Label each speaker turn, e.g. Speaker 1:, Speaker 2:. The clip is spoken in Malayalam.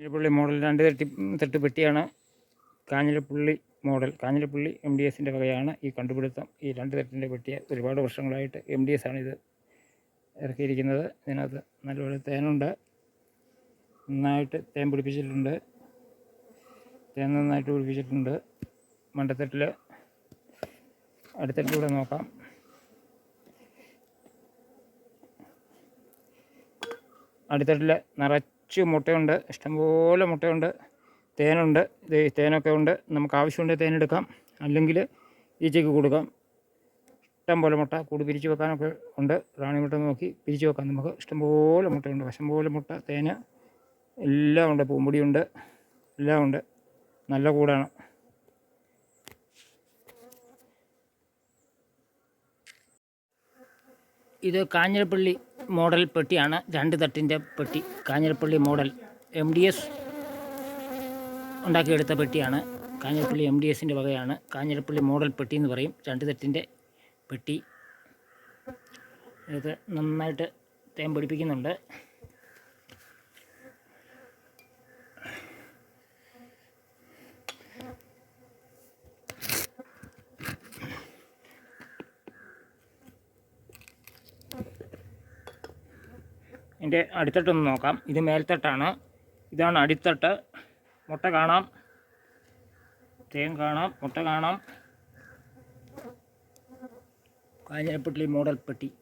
Speaker 1: കാഞ്ഞിരപ്പള്ളി മോഡൽ രണ്ട് തട്ടി പെട്ടിയാണ് Kanjirappally model. Kanjirappally M D എസിന്റെ വകയാണ് ഈ കണ്ടുപിടുത്തം. ഈ രണ്ട് തട്ടിന്റെ പെട്ടിയ ഒരുപാട് വർഷങ്ങളായിട്ട് എം ഡി എസ് ആണ് ഇത് ഇറക്കിയിരിക്കുന്നത്. ഇതിനകത്ത് നല്ലപോലെ തേനുണ്ട്. നന്നായിട്ട് തേൻ പിടിപ്പിച്ചിട്ടുണ്ട്. തേൻ നന്നായിട്ട് പിടിപ്പിച്ചിട്ടുണ്ട്. മണ്ടത്തട്ടിൽ അടുത്തട്ടിലൂടെ നോക്കാം. അടുത്തട്ടിൽ നിറച്ച് മുട്ടയുണ്ട്. ഇഷ്ടംപോലെ മുട്ടയുണ്ട്. തേനുണ്ട്. ഇത് തേനൊക്കെ ഉണ്ട്. നമുക്ക് ആവശ്യമുണ്ടെങ്കിൽ തേനെടുക്കാം. അല്ലെങ്കിൽ ഈച്ചയ്ക്ക് കൊടുക്കാം. ഇഷ്ടം പോലെ മുട്ട കൂട് പിരിച്ച് വെക്കാനൊക്കെ ഉണ്ട്. റാണി മുട്ട നോക്കി പിരിച്ച് വെക്കാം. നമുക്ക് ഇഷ്ടംപോലെ മുട്ടയുണ്ട്. വശം പോലെ മുട്ട തേന് എല്ലാം ഉണ്ട്. പൂമ്പൊടിയുണ്ട്. എല്ലാം ഉണ്ട്. നല്ല കൂടാണ്. ഇത് കാഞ്ഞിരപ്പള്ളി മോഡൽ പെട്ടിയാണ് രണ്ട് തട്ടിന്റെ പെട്ടി. Kanjirappally model M D S ഉണ്ടാക്കിയെടുത്ത പെട്ടിയാണ്. കാഞ്ഞിരപ്പള്ളി എം ഡി എസിന്റെ വകയാണ്. കാഞ്ഞിരപ്പള്ളി മോഡൽ പെട്ടി എന്ന് പറയും. രണ്ട് തട്ടിന്റെ പെട്ടി. ഇത് നന്നായിട്ട് തേൻ പിടിപ്പിക്കുന്നുണ്ട്. ഇതിന്റെ അടിത്തട്ടൊന്ന് നോക്കാം. ഇത് മേൽത്തട്ടാണ്. ഇതാണ് അടിത്തട്ട്. മുട്ട കാണാം. തേൻ കാണാം. മുട്ട കാണാം. കാഞ്ഞിരപ്പെട്ടി മോഡൽ പെട്ടി.